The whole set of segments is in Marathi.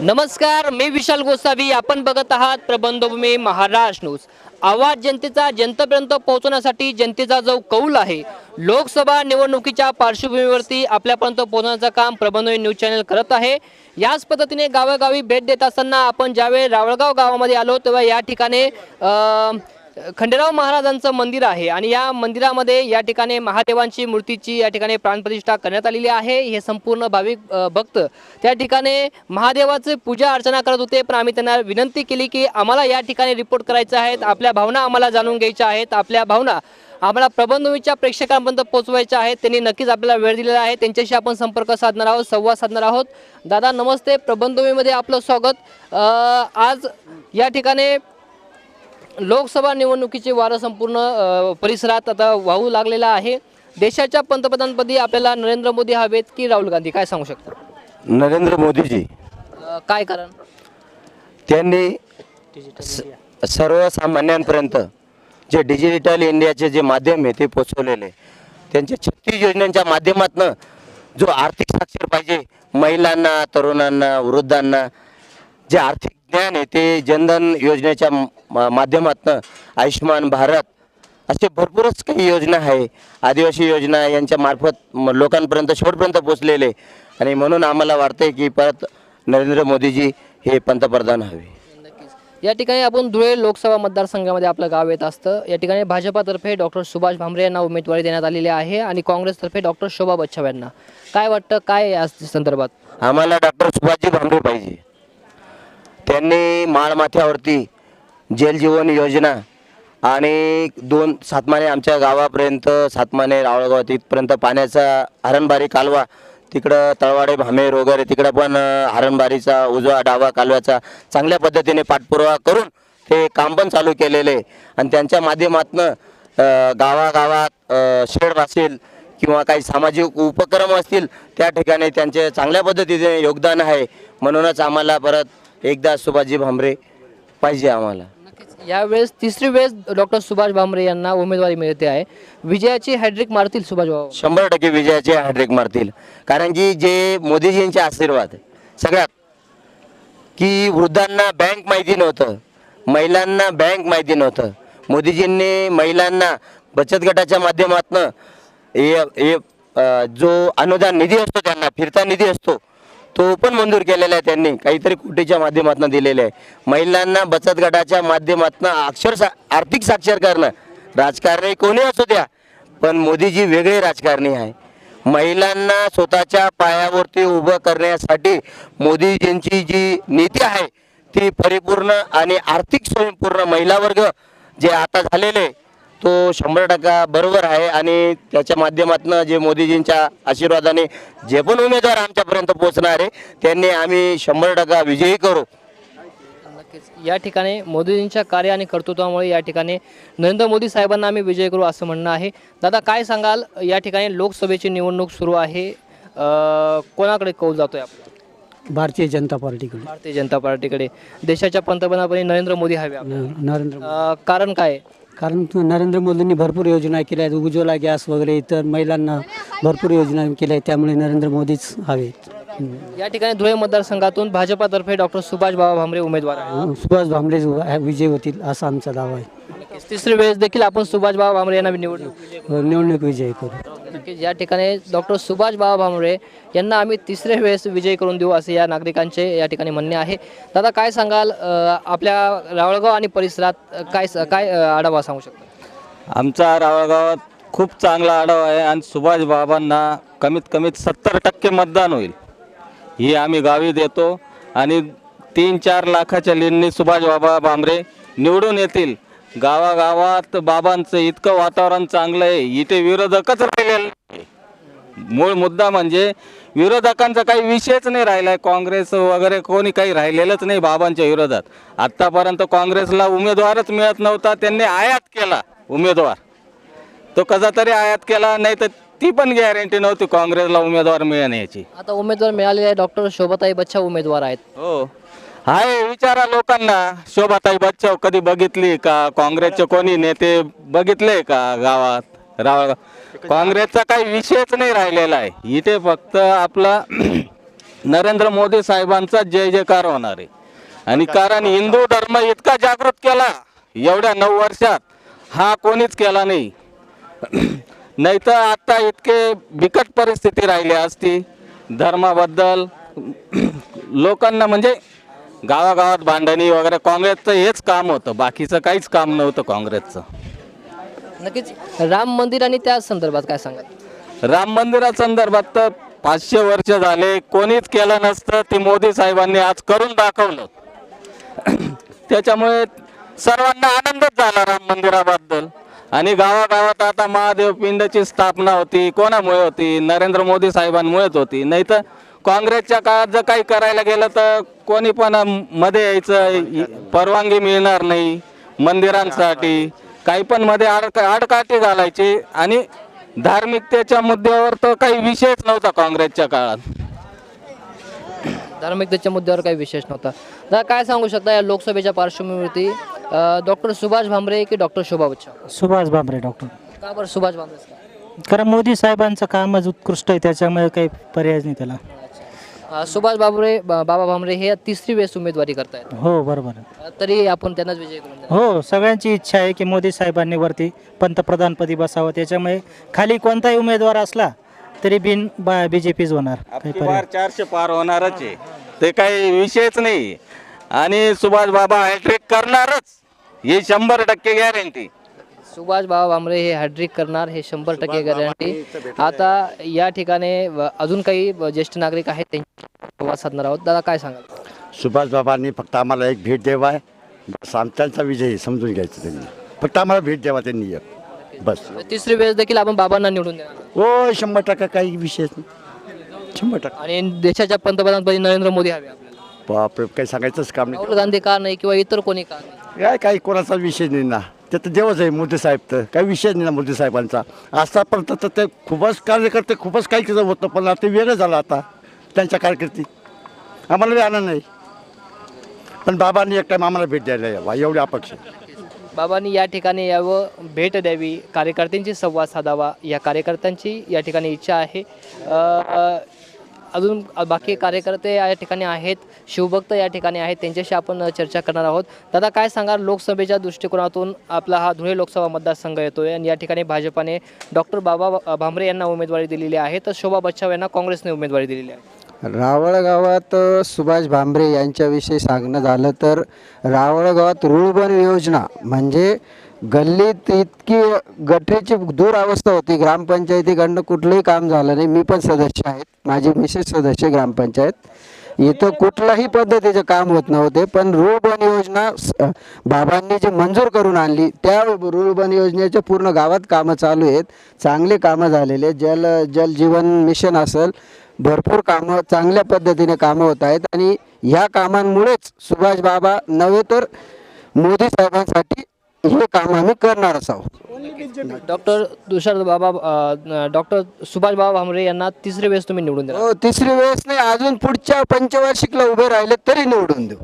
नमस्कार मी विशाल गोसावी. आपण बघत आहात प्रबंधभूमी महाराष्ट्र न्यूज. आवाज जनतेचा जनतेपर्यंत पोहोचवण्यासाठी जनतेचा जो कौल आहे लोकसभा निवडणुकीच्या पार्श्वभूमीवरती आपल्यापर्यंत पोहोचण्याचं काम प्रबंधभूमी न्यूज चॅनल करत आहे. याच पद्धतीने गावोगावी भेट देत असताना आपण ज्यावेळी रावळगाव गावामध्ये आलो तेव्हा या ठिकाणी खंडेराव महाराजांचं मंदिर आहे आणि या मंदिरामध्ये या ठिकाणी महादेवांची मूर्तीची या ठिकाणी प्राणप्रतिष्ठा करण्यात आलेली आहे. हे संपूर्ण भाविक भक्त त्या ठिकाणी महादेवाचे पूजा अर्चना करत होते. पण आम्ही त्यांना विनंती केली की आम्हाला या ठिकाणी रिपोर्ट करायचं आहेत. आपल्या भावना आम्हाला जाणून घ्यायच्या आहेत. आपल्या भावना आम्हाला प्रबंधभूमीच्या प्रेक्षकांपर्यंत पोहोचवायच्या आहेत. त्यांनी नक्कीच आपल्याला वेळ दिलेला आहे. त्यांच्याशी आपण संपर्क साधणार आहोत संवाद साधणार आहोत. दादा नमस्ते. प्रबंधभूमीमध्ये आपलं स्वागत. आज या ठिकाणी लोकसभा निवडणुकीचे वारं संपूर्ण परिसरात आता वाहू लागलेला आहे. देशाच्या पंतप्रधानपदी आपल्याला नरेंद्र मोदी हवेत की राहुल गांधी? काय सांगू शकता? नरेंद्र मोदीजी. अ, काय कारण? त्यांनी स- सर्वसामान्यांपर्यंत जे डिजिटल इंडियाचे जे माध्यम आहे ते पोचवलेले आहे. त्यांच्या छत्तीस योजनांच्या माध्यमातून जो आर्थिक साक्षर पाहिजे महिलांना तरुणांना वृद्धांना जे आर्थिक ज्ञान आहे ते जनधन योजनेच्या माध्यमातून आयुष्यमान भारत असे भरपूरच काही योजना आहे. आदिवासी योजना यांच्या मार्फत लोकांपर्यंत शेवटपर्यंत पोचलेले आणि म्हणून आम्हाला वाटतंय की परत नरेंद्र मोदीजी हे पंतप्रधान हवे. या ठिकाणी आपण धुळे लोकसभा मतदारसंघामध्ये आपलं गाव येत असतं. या ठिकाणी भाजपातर्फे डॉक्टर सुभाष भामरे यांना उमेदवारी देण्यात आलेली आहे आणि काँग्रेसतर्फे डॉक्टर शोभा बच्छाव यांना. काय वाटतं? काय या संदर्भात? आम्हाला डॉक्टर सुभाषजी भामरे पाहिजे. त्यांनी माळमाथ्यावरती जलजीवन योजना आणि दोन सातमाने आमच्या गावापर्यंत सातमाने रावळगाव तिथपर्यंत पाण्याचा हरणबारी कालवा तिकडं तळवाडे भामेर वगैरे तिकडं पण हरणबारीचा उजवा डावा कालव्याचा चांगल्या पद्धतीने पाठपुरावा करून ते काम पण चालू केलेले आहे. आणि त्यांच्या माध्यमातनं गावागावात शेड असेल किंवा काही सामाजिक उपक्रम असतील त्या ठिकाणी त्यांचे चांगल्या पद्धतीने योगदान आहे म्हणूनच आम्हाला परत एकदा सुभाषजी भामरे पाहिजे आम्हाला. यावेळेस तिसरी वेळेस डॉक्टर सुभाष भामरे यांना उमेदवारी मिळते आहे. विजयाची हॅड्रिक मारतील सुभाष भाऊ? शंभर टक्के विजयाचे हॅड्रिक मारतील. कारण की जे मोदीजींचे आशीर्वाद सगळ्यात की वृद्धांना बँक माहिती नव्हतं महिलांना बँक माहिती नव्हतं. मोदीजींनी महिलांना बचत गटाच्या माध्यमातून जो अनुदान निधी असतो त्यांना फिरता निधी असतो तो पण मंजूर केलेला आहे त्यांनी. काहीतरी कोटीच्या माध्यमातून दिलेले आहे. महिलांना बचत गटाच्या माध्यमातून अक्षर सा आर्थिक साक्षर करणं. राजकारणी कोणी असू द्या पण मोदीजी वेगळे राजकारणी आहे. महिलांना स्वतःच्या पायावरती उभं करण्यासाठी मोदीजींची जी नीती आहे ती परिपूर्ण आणि आर्थिक स्वयंपूर्ण महिला वर्ग जे आता झालेले तो शंभर टक्का बरोबर आहे आणि त्याच्या माध्यमातून जे मोदीजींच्या आशीर्वादाने जे पण उमेदवार आमच्यापर्यंत पोहोचणार आहे त्यांनी आम्ही शंभर टक्का विजयी करू. नक्कीच. या ठिकाणी मोदींच्या कार्य आणि कर्तृत्वामुळे या ठिकाणी नरेंद्र मोदी साहेबांना आम्ही विजय करू असं म्हणणं आहे. दादा काय सांगाल? या ठिकाणी लोकसभेची निवडणूक सुरू आहे. अं, कोणाकडे कौल जातोय आपला भारतीय जनता पार्टीकडे. भारतीय जनता पार्टीकडे. देशाच्या पंतप्रधानपदी नरेंद्र मोदी हवे आपल्याला. न- नरेंद्र अं, कारण काय? आहे? कारण नरेंद्र मोदींनी भरपूर योजना केल्या आहेत. उज्ज्वला गॅस वगैरे इतर महिलांना भरपूर योजना केल्या आहेत. त्यामुळे नरेंद्र मोदीच हवेत. या ठिकाणी धुळे मतदारसंघातून भाजपातर्फे डॉक्टर सुभाष बाबा भामरे उमेदवार आहेत. सुभाष भामरे विजय होतील असा आमचा दावा आहे. तिसरी वेळेस देखील आपण सुभाष बाबा भामरे यांना निवडणूक. निवडणूक विजय करू. या ठिकाणी डॉक्टर सुभाष बाबा भामरे यांना आम्ही तिसऱ्या वेळेस विजय करून देऊ असे या नागरिकांचे या ठिकाणी म्हणणे आहे. दादा काय सांगाल आपल्या रावळगाव आणि परिसरात काय काय आढावा सांगू शकता? आमचा रावळगावात खूप चांगला आढावा आहे आणि सुभाष बाबांना कमीत कमीत सत्तर टक्के मतदान होईल. ही आम्ही गावी देतो आणि तीन चार लाखाच्या लिंनी सुभाष बाबा भामरे निवडून येतील. गावागावात बाबांचं इतकं वातावरण चांगलं आहे. इथे विरोधकच राहिलेले नाही. मूळ मुद्दा म्हणजे विरोधकांचा काही विषयच नाही राहिला आहे काँग्रेस वगैरे कोणी काही राहिलेलंच नाही बाबांच्या विरोधात. आत्तापर्यंत काँग्रेसला उमेदवारच मिळत नव्हता. त्यांनी आयात केला उमेदवार. तो कसा तरी आयात केला नाही तर ती पण गॅरंटी नव्हती काँग्रेसला उमेदवार मिळण्याची. आता उमेदवार मिळालेले आहे डॉक्टर शोभाताई बच्छा उमेदवार आहेत. हो. आहे विचारा लोकांना. शोभाताई बच्चाव कधी बघितली का? काँग्रेसचे कोणी नेते बघितले का गावात? राव काँग्रेसचा काही विषयच नाही राहिलेला आहे. इथे फक्त आपला नरेंद्र मोदी साहेबांचा जय जयकार होणार आहे. आणि कारण हिंदू धर्म इतका जागृत केला एवढ्या नऊ वर्षात हा कोणीच केला नाही. नाही तर आता इतके बिकट परिस्थिती राहिली असती. धर्माबद्दल लोकांना म्हणजे गावागावात भांडणी वगैरे काँग्रेसचं हेच काम होतं. बाकीचं काहीच काम नव्हतं काँग्रेसचं. नक्कीच. राम मंदिर आणि त्या संदर्भात काय सांगाल? राम मंदिरासंदर्भात तर पाचशे वर्ष झाले. कोणीच केलं नसतं. ते मोदी साहेबांनी आज करून दाखवलं. त्याच्यामुळे सर्वांना आनंदच झाला राम मंदिराबद्दल. आणि गावागावात आता महादेव पिंडची स्थापना होती. कोणामुळे होती? नरेंद्र मोदी साहेबांमुळेच होती. नाही तर काँग्रेसच्या काळात जर काही करायला गेलं तर कोणी पण मध्ये यायचं परवानगी मिळणार नाही मंदिरांसाठी. काही पण मध्ये आड आडकाठी घालायची आणि धार्मिकतेच्या मुद्द्यावर तर काही विषयच नव्हता काँग्रेसच्या काळात. धार्मिकतेच्या मुद्द्यावर काही विशेष नव्हता. दादा काय सांगू शकता या लोकसभेच्या पार्श्वभूमीवरती? डॉक्टर सुभाष भामरे की डॉक्टर शोभा बच्चन? सुभाष भामरे डॉक्टर. का बरं सुभाष भामरे? कारण मोदी साहेबांचं कामच उत्कृष्ट आहे त्याच्यामुळे काही पर्याय नाही त्याला. अ, सुभाष बाबरे बा- बाबा भामरे हे तिसरी वेळेस उमेदवारी करतायत. हो बरोबर आहे. अ, तरी आपण त्यांनाच विजय करून हो सगळ्यांची इच्छा आहे की मोदी साहेबांनी वरती पंतप्रधानपदी बसावं. त्याच्यामुळे खाली कोणताही उमेदवार असला तरी बिन बी जे पीच होणार. काही आपली पर्याय बार चारशे पार होणारच आहे. ते काही विषयच नाही. आणि सुभाष बाबा हॅट्रिक करणारच. ही शंभर टक्के गॅरंटी सुभाष बाबा भामरे हे हॅड्रिक करणार हे शंभर टक्के गॅरंटी आता या ठिकाणी अजून काही ज्येष्ठ नागरिक आहेत त्यांची संवाद साधणार आहोत. दादा काय सांगाल? सुभाष बाबांनी फक्त आम्हाला एक भेट द्यावा. आहे बस आमच्यांचा विजय समजून घ्यायचं त्यांनी. फक्त आम्हाला भेट द्यावा त्यांनी एक. बस. तिसरी वेळेस देखील आपण बाबांना निवडून देणार हो शंभर टक्का काही विषयच नाही. शंभर टक्का. आणि देशाच्या पंतप्रधानपदी नरेंद्र मोदी हवे आपल्याला. बापरे काही सांगायचंच काम नाही. राहुल गांधी का नाही किंवा इतर कोणी का नाही? काय काही कोणाचा विषय नाही ना. ते तर देवच आहे मोदी साहेब तर. काही विषय नाही ना मोदी साहेबांचा. आतापर्यंत तर ते खूपच कार्यकर्ते खूपच काही केलं होतं पण आता ते वेगळं झालं आता त्यांच्या कारकिर्दी. आम्हाला बी आनंद नाही पण बाबांनी एक टाईम आम्हाला भेट द्यायला यावा एवढी अपेक्षा बाबांनी या ठिकाणी यावं भेट द्यावी कार्यकर्त्यांशी संवाद साधावा या कार्यकर्त्यांची या ठिकाणी इच्छा आहे. अ, अ, अजून बाकी कार्यकर्ते या ठिकाणी आहेत शिवभक्त या ठिकाणी आहेत त्यांच्याशी आपण चर्चा करणार आहोत. दादा काय सांगाल? लोकसभेच्या दृष्टिकोनातून आपला हा धुळे लोकसभा मतदारसंघ येतो आहे आणि या ठिकाणी भाजपाने डॉक्टर बाबा भांबरे यांना उमेदवारी दिलेली आहे. तर शोभा बच्चाव यांना काँग्रेसने उमेदवारी दिलेली आहे. रावळ गावात सुभाष भांबरे यांच्याविषयी सांगणं झालं तर रावळ गावात रुळबन योजना म्हणजे गल्लीत इतकी गठ्ठेची दूर अवस्था होती. ग्रामपंचायतीकडनं कुठलंही काम झालं नाही. मी पण सदस्य आहेत. माझी मिसेस सदस्य ग्रामपंचायत. इथं कुठल्याही पद्धतीचे काम होत नव्हते. पण रुळबन योजना स- बाबांनी जी मंजूर करून आणली त्या रुळबन योजनेच्या पूर्ण गावात कामं चालू आहेत. चांगले कामं झालेले जल जल जीवन मिशन असेल भरपूर कामं चांगल्या पद्धतीने कामं होत आहेत. आणि ह्या कामांमुळेच सुभाष बाबा नव्हे तर मोदी साहेबांसाठी हे काम आम्ही करणार असावं डॉक्टर तुषार बाबा अ, डॉक्टर सुभाष बाबा भामरे यांना तिसरी वेळेस तुम्ही निवडून द्या हो तिसरी वेळेस नाही अजून पुढच्या पंचवार्षिकला उभे राहिले तरी निवडून देऊ.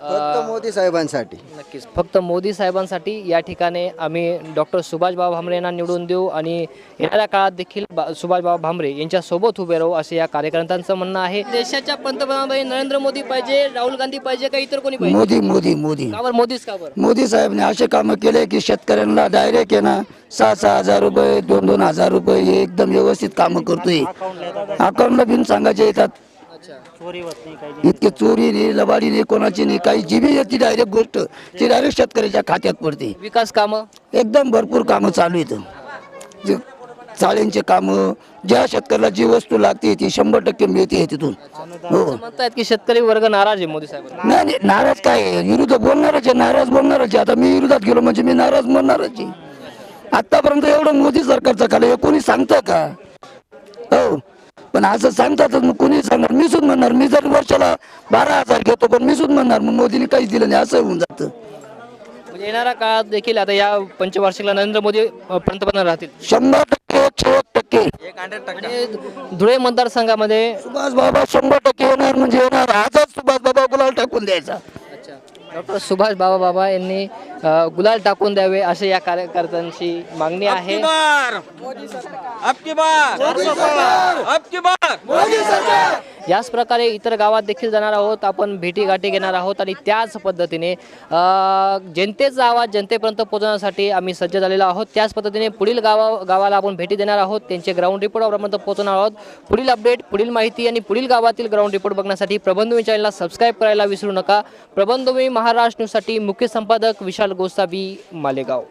फक्त मोदी साहेबांसाठी. नक्कीच. फक्त मोदी साहेबांसाठी या ठिकाणी आम्ही डॉक्टर सुभाषबाबा भामरे यांना निवडून देऊ आणि येणाऱ्या काळात देखील सुभाषबाबा भामरे यांच्या सोबत उभे राहू असे या कार्यकर्त्यांचं म्हणणं आहे. देशाच्या पंतप्रधान नरेंद्र मोदी पाहिजे राहुल गांधी पाहिजे का इतर कोणी पाहिजे? मोदी मोदी मोदी. मोदीच का मोदी साहेबने असे कामं केले की शेतकऱ्यांना डायरेक्ट आहे ना सहा सहा हजार रुपये दोन दोन हजार रुपये हे एकदम व्यवस्थित कामं करतोय. अकाउंटला बिन सांगायचे येतात. चोरी होत नाही काही इतके चोरी नाही लबाडी नाही कोणाची नाही काही जी बी येते डायरेक्ट गोष्ट ती डायरेक्ट शेतकऱ्याच्या खात्यात पडते. विकास कामं? एकदम भरपूर कामं चालू आहेत. जे चाळींचे कामं ज्या शेतकऱ्याला जी वस्तू लागते ती शंभर टक्के मिळते तिथून. हो. म्हणतायत की शेतकरी वर्ग नाराज आहे मोदी साहेब. नाही नाही, नाराज काय आहे? विरोध बोलणारच आहे नाराज बोलणारच आहे. आता मी विरोधात गेलो म्हणजे मी नाराज बोलणारच आहे. आतापर्यंत एवढं मोदी सरकारचं खालं हे कोणी सांगतं का? हो. पण असं सांगतातच मग कोणी सांगणार? मी सुद्धा म्हणणार मी जर वर्षाला बारा हजार घेतो पण मी सुद्धा म्हणणार मग मोदीने काहीच दिलं नाही असं होऊन जातं. म्हणजे येणाऱ्या काळात देखील आता या पंचवार्षिकला नरेंद्र मोदी अ, पंतप्रधान राहतील. शंभर टक्के एकशे एक टक्के. आणि धुळे मतदारसंघामध्ये सुभाष बाबा शंभर टक्के येणार म्हणजे येणार. आजच सुभाष बाबा गुलाल टाकून द्यायचा. डॉक्टर सुभाष बाबा बाबा यांनी गुलाल टाकून द्यावे असे या कार्यकर्त्यांची मागणी आहे. याच प्रकारे इतर गावात देखील जाणार आहोत. आपण भेटीगाठी घेणार आहोत आणि त्याच पद्धतीने जनतेचा आवाज जनतेपर्यंत पोहोचवण्यासाठी आम्ही सज्ज झालेलो आहोत. त्याच पद्धतीने पुढील गावा गावाला आपण भेटी देणार आहोत. त्यांचे ग्राउंड रिपोर्ट आपल्यापर्यंत पोहोचवणार आहोत. पुढील अपडेट पुढील माहिती आणि पुढील गावातील ग्राउंड रिपोर्ट बघण्यासाठी प्रबंधभूमी चॅनलला सबस्क्राईब करायला विसरू नका. प्रबंधभूमी महाराष्ट्र न्यूजसाठी मुख्य संपादक विशाल गोसावी मालेगाव.